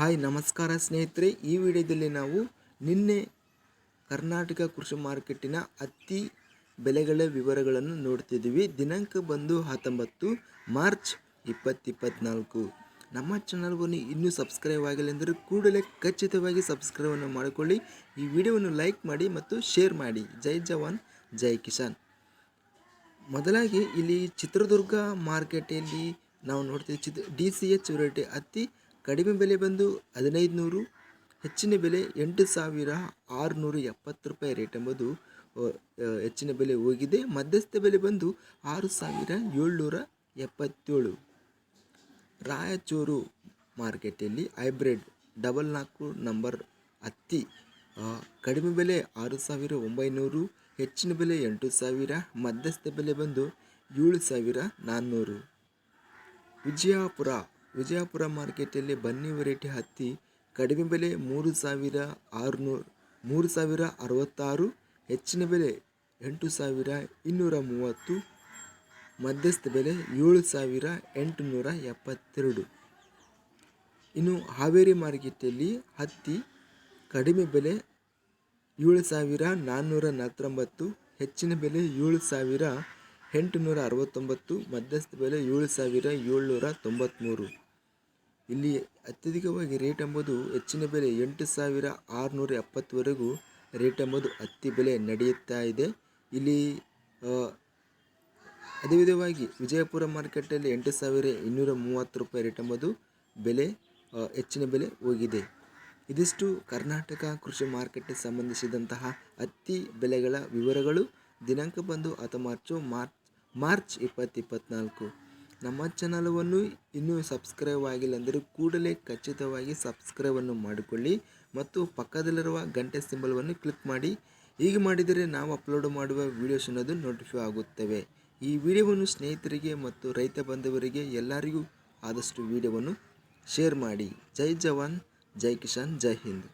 Hi, ನಮಸ್ಕಾರ ಸ್ನೇಹಿತರೆ. ಈ ವಿಡಿಯೋದಲ್ಲಿ ನಾವು ನಿನ್ನೆ ಕರ್ನಾಟಕ ಕೃಷಿ ಮಾರುಕಟ್ಟಿನ ಹತ್ತಿ ಬೆಲೆಗಳ ವಿವರಗಳನ್ನು ನೋಡ್ತಿದ್ದೀವಿ. ದಿನಾಂಕ ಬಂದು ಹತ್ತೊಂಬತ್ತು, ಮಾರ್ಚ್ ಇಪ್ಪತ್ತಿಪ್ಪತ್ನಾಲ್ಕು. ನಮ್ಮ ಚಾನಲ್ವನ್ನು ಇನ್ನೂ ಸಬ್ಸ್ಕ್ರೈಬ್ ಆಗಿಲ್ಲ ಎಂದರೆ ಕೂಡಲೇ ಖಚಿತವಾಗಿ ಸಬ್ಸ್ಕ್ರೈಬನ್ನು ಮಾಡಿಕೊಳ್ಳಿ. ಈ ವಿಡಿಯೋವನ್ನು ಲೈಕ್ ಮಾಡಿ ಮತ್ತು ಶೇರ್ ಮಾಡಿ. ಜೈ ಜವಾನ್, ಜೈ ಕಿಸಾನ್. ಮೊದಲಾಗಿ ಇಲ್ಲಿ ಚಿತ್ರದುರ್ಗ ಮಾರ್ಕೆಟಲ್ಲಿ ನಾವು ನೋಡ್ತೀವಿ ಚಿತ್ರ, ಡಿ ಸಿ ಎಚ್ ವೆರೈಟಿ ಹತ್ತಿ ಕಡಿಮೆ ಬೆಲೆ ಬಂದು ಹದಿನೈದು ನೂರು ಹೆಚ್ಚಿನ ಬೆಲೆ ಎಂಟು ಸಾವಿರ ಆರುನೂರ ಎಪ್ಪತ್ತು ರೂಪಾಯಿ ರೇಟ್ ಎಂಬುದು ಹೆಚ್ಚಿನ ಬೆಲೆ ಹೋಗಿದೆ. ಮಧ್ಯಸ್ಥ ಬೆಲೆ ಬಂದು ಆರು ಸಾವಿರ ಏಳ್ನೂರ ಎಪ್ಪತ್ತೇಳು. ರಾಯಚೂರು ಮಾರ್ಕೆಟಲ್ಲಿ ಹೈಬ್ರಿಡ್ ಡಬಲ್ ನಾಲ್ಕು ನಂಬರ್ ಹತ್ತಿ ಕಡಿಮೆ ಬೆಲೆ ಆರು ಸಾವಿರ ಒಂಬೈನೂರು, ಹೆಚ್ಚಿನ ಬೆಲೆ ಎಂಟು ಸಾವಿರ, ಮಧ್ಯಸ್ಥ ಬೆಲೆ ಬಂದು ಏಳು ಸಾವಿರ ನಾನ್ನೂರು. ವಿಜಯಪುರ ವಿಜಯಪುರ ಮಾರ್ಕೆಟಲ್ಲಿ ಬನ್ನಿ ವೆರೈಟಿ ಹತ್ತಿ, ಕಡಿಮೆ ಬೆಲೆ ಮೂರು ಸಾವಿರ ಆರುನೂರು, ಮೂರು ಸಾವಿರ ಅರವತ್ತಾರು, ಹೆಚ್ಚಿನ ಬೆಲೆ ಎಂಟು ಸಾವಿರ ಇನ್ನೂರ ಮೂವತ್ತು, ಮಧ್ಯಸ್ಥ ಬೆಲೆ ಏಳು ಸಾವಿರ ಎಂಟುನೂರ ಎಪ್ಪತ್ತೆರಡು. ಇನ್ನು ಹಾವೇರಿ ಮಾರ್ಕೆಟಲ್ಲಿ ಹತ್ತಿ ಕಡಿಮೆ ಬೆಲೆ ಏಳು ಸಾವಿರ ನಾನ್ನೂರ ನಲವತ್ತೊಂಬತ್ತು, ಹೆಚ್ಚಿನ ಬೆಲೆ ಏಳು ಸಾವಿರ ಎಂಟುನೂರ ಅರವತ್ತೊಂಬತ್ತು ಮಧ್ಯಸ್ಥ ಬೆಲೆ ಏಳು ಸಾವಿರ ಏಳ್ನೂರ ತೊಂಬತ್ತ್ಮೂರು ಇಲ್ಲಿ ಅತ್ಯಧಿಕವಾಗಿ ರೇಟ್ ಎಂಬುದು ಹೆಚ್ಚಿನ ಬೆಲೆ ಎಂಟು ಸಾವಿರ ಆರುನೂರ ಎಪ್ಪತ್ತುವರೆಗೂ ರೇಟ್ ಎಂಬುದು ಹತ್ತಿ ಬೆಲೆ ನಡೆಯುತ್ತಾ ಇದೆ. ಇಲ್ಲಿ ಅದೇ ವಿಧವಾಗಿ ವಿಜಯಪುರ ಮಾರ್ಕೆಟಲ್ಲಿ ಎಂಟು ಸಾವಿರ ಇನ್ನೂರ ಮೂವತ್ತು ರೂಪಾಯಿ ರೇಟ್ ಎಂಬುದು ಬೆಲೆ ಹೆಚ್ಚಿನ ಬೆಲೆ ಹೋಗಿದೆ. ಇದಿಷ್ಟು ಕರ್ನಾಟಕ ಕೃಷಿ ಮಾರ್ಕೆಟ್ಗೆ ಸಂಬಂಧಿಸಿದಂತಹ ಹತ್ತಿ ಬೆಲೆಗಳ ವಿವರಗಳು. ದಿನಾಂಕ ಬಂದು ಅಥವಾ ಮಾರ್ಚು ಮಾರ್ಚ್ ಇಪ್ಪತ್ತಿಪ್ಪತ್ನಾಲ್ಕು ನಮ್ಮ ಚಾನಲವನ್ನು ಇನ್ನೂ ಸಬ್ಸ್ಕ್ರೈಬ್ ಆಗಿಲ್ಲ ಅಂದರೆ ಕೂಡಲೇ ಖಚಿತವಾಗಿ ಸಬ್ಸ್ಕ್ರೈಬನ್ನು ಮಾಡಿಕೊಳ್ಳಿ ಮತ್ತು ಪಕ್ಕದಲ್ಲಿರುವ ಗಂಟೆ ಸಿಂಬಲ್ವನ್ನು ಕ್ಲಿಕ್ ಮಾಡಿ. ಹೀಗೆ ಮಾಡಿದರೆ ನಾವು ಅಪ್ಲೋಡ್ ಮಾಡುವ ವೀಡಿಯೋಸ್ ಅನ್ನೋದು ನೋಟಿಫೈ ಆಗುತ್ತವೆ. ಈ ವಿಡಿಯೋವನ್ನು ಸ್ನೇಹಿತರಿಗೆ ಮತ್ತು ರೈತ ಬಾಂಧವರಿಗೆ ಎಲ್ಲರಿಗೂ ಆದಷ್ಟು ವಿಡಿಯೋವನ್ನು ಶೇರ್ ಮಾಡಿ. ಜೈ ಜವಾನ್, ಜೈ ಕಿಸಾನ್, ಜೈ ಹಿಂದ್.